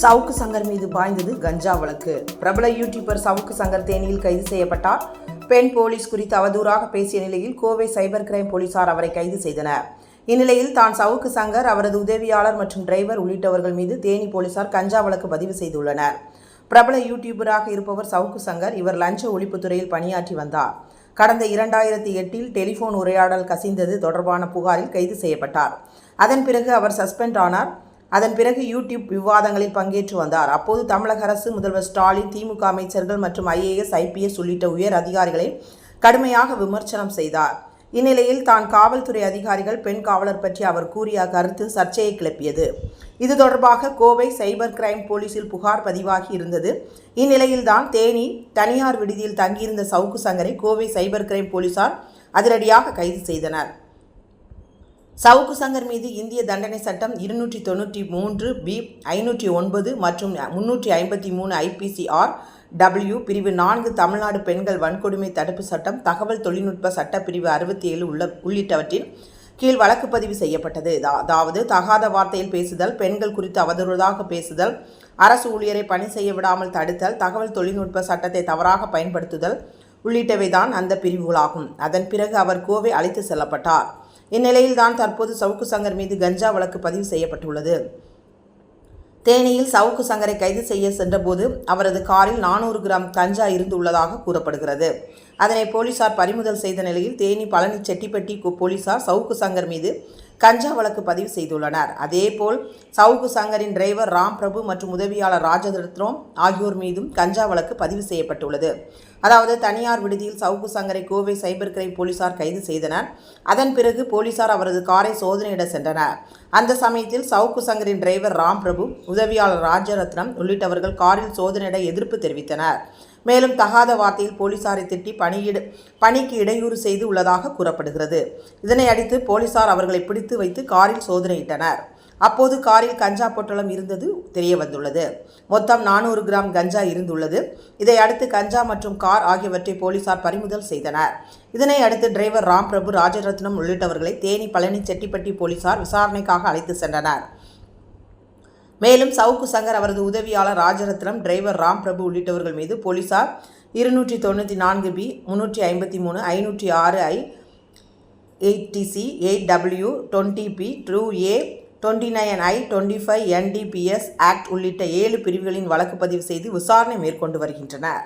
சவுக்கு சங்கர் மீது பாய்ந்தது கஞ்சா வழக்கு. பிரபல யூடியூபர் சவுக்கு சங்கர் தேனியில் கைது செய்யப்பட்டார். பெண் போலீஸ் குறித்து அவதூறாக பேசிய நிலையில் கோவை சைபர் கிரைம் போலீசார் அவரை கைது செய்தனர். இந்நிலையில் தான் சவுக்கு சங்கர் அவரது உதவியாளர் மற்றும் டிரைவர் உள்ளிட்டவர்கள் மீது தேனி போலீசார் கஞ்சா வழக்கு பதிவு செய்துள்ளனர். பிரபல யூடியூபராக இருப்பவர் சவுக்கு சங்கர் இவர் லஞ்ச ஒழிப்புத்துறையில் பணியாற்றி வந்தார். கடந்த இரண்டாயிரத்தி எட்டில் டெலிபோன் உரையாடல் கசிந்தது தொடர்பான புகாரில் கைது செய்யப்பட்டார். அதன் பிறகு அவர் சஸ்பெண்ட் ஆனார். அதன் பிறகு யூடியூப் விவாதங்களில் பங்கேற்று வந்தார். அப்போது தமிழக அரசு முதல்வர் ஸ்டாலின் திமுக அமைச்சர்கள் மற்றும் ஐஏஎஸ் ஐபிஎஸ் உள்ளிட்ட உயர் அதிகாரிகளை கடுமையாக விமர்சனம் செய்தார். இந்நிலையில் தான் காவல்துறை அதிகாரிகள் பெண் காவலர் பற்றி அவர் கூறிய கருத்து சர்ச்சையை கிளப்பியது. இது தொடர்பாக கோவை சைபர் கிரைம் போலீசில் புகார் பதிவாகி இருந்தது. இந்நிலையில்தான் தேனி தனியார் விடுதியில் தங்கியிருந்த சவுக்கு சங்கரை கோவை சைபர் கிரைம் போலீசார் அதிரடியாக கைது செய்தனர். சவுக்கு சங்கர் மீது இந்திய தண்டனை சட்டம் இருநூற்றி தொண்ணூற்றி மூன்று பி ஐநூற்றி ஒன்பது மற்றும் முன்னூற்றி ஐம்பத்தி மூணு ஐபிசிஆர் டபிள்யூ பிரிவு நான்கு தமிழ்நாடு பெண்கள் வன்கொடுமை தடுப்பு சட்டம் தகவல் தொழில்நுட்ப சட்டப்பிரிவு அறுபத்தி ஏழு உள்ள உள்ளிட்டவற்றின் கீழ் வழக்கு பதிவு செய்யப்பட்டது. அதாவது தகாத வார்த்தையில் பேசுதல் பெண்கள் குறித்து அவதூறாக பேசுதல் அரசு ஊழியரை பணி செய்ய விடாமல் தடுத்தல் தகவல் தொழில்நுட்ப சட்டத்தை தவறாக பயன்படுத்துதல் உள்ளிட்டவைதான் அந்த பிரிவுகளாகும். அதன் பிறகு அவர் கோவை அழைத்து செல்லப்பட்டார். இந்நிலையில்தான் தற்போது சவுக்கு சங்கர் மீது கஞ்சா வழக்கு பதிவு செய்யப்பட்டுள்ளது. தேனியில் சவுக்கு சங்கரை கைது செய்ய சென்றபோது அவரது காரில் நானூறு கிராம் கஞ்சா இருந்துள்ளதாக கூறப்படுகிறது. அதனை போலீசார் பறிமுதல் செய்த நிலையில் தேனி பழனி செட்டிப்பட்டி போலீசார் சவுக்கு சங்கர் மீது கஞ்சா வழக்கு பதிவு செய்துள்ளனர். அதேபோல் சவுக்கு சங்கரின் டிரைவர் ராம் பிரபு மற்றும் உதவியாளர் ராஜரத்னம் ஆகியோர் மீதும் கஞ்சா வழக்கு பதிவு செய்யப்பட்டுள்ளது. அதாவது தனியார் விடுதியில் சவுக்கு சங்கரை கோவை சைபர் கிரைம் போலீசார் கைது செய்தனர். அதன் பிறகு போலீசார் அவரது காரை சோதனையிட சென்றனர். அந்த சமயத்தில் சவுக்கு சங்கரின் டிரைவர் ராம் பிரபு உதவியாளர் ராஜரத்னம் உள்ளிட்டவர்கள் காரில் சோதனையிட எதிர்ப்பு தெரிவித்தனர். மேலும் தகாத வார்த்தையில் போலீசாரை திட்டி பணியிட பணிக்கு இடையூறு செய்து உள்ளதாக கூறப்படுகிறது. இதனை அடித்து போலீசார் அவர்களை பிடித்து வைத்து காரில் சோதனையிட்டனர். அப்போது காரில் கஞ்சா பொட்டலம் இருந்தது தெரிய வந்துள்ளது மொத்தம் நானூறு கிராம் கஞ்சா இருந்துள்ளது. இதை அடுத்து கஞ்சா மற்றும் கார் ஆகியவற்றை போலீசார் பறிமுதல் செய்தனர். இதனை அடுத்து டிரைவர் ராம் பிரபு ராஜரத்னம் உள்ளிட்டவர்களை தேனி பழனி செட்டிப்பட்டி போலீசார் விசாரணைக்காக அழைத்து சென்றனர். மேலும் சவுக்கு சங்கர் அவரது உதவியாளர் ராஜரத்னம் டிரைவர் ராம் பிரபு உள்ளிட்டவர்கள் மீது போலீசார் இருநூற்றி தொண்ணூற்றி நான்கு பி முன்னூற்றி ஐம்பத்தி மூணு ஐநூற்றி ஆறு I eight DC eight W twenty B two A twenty nine I twenty five NDPS act உள்ளிட்ட ஏழு பிரிவுகளின் வழக்கு பதிவு செய்து விசாரணை மேற்கொண்டு வருகின்றனர்.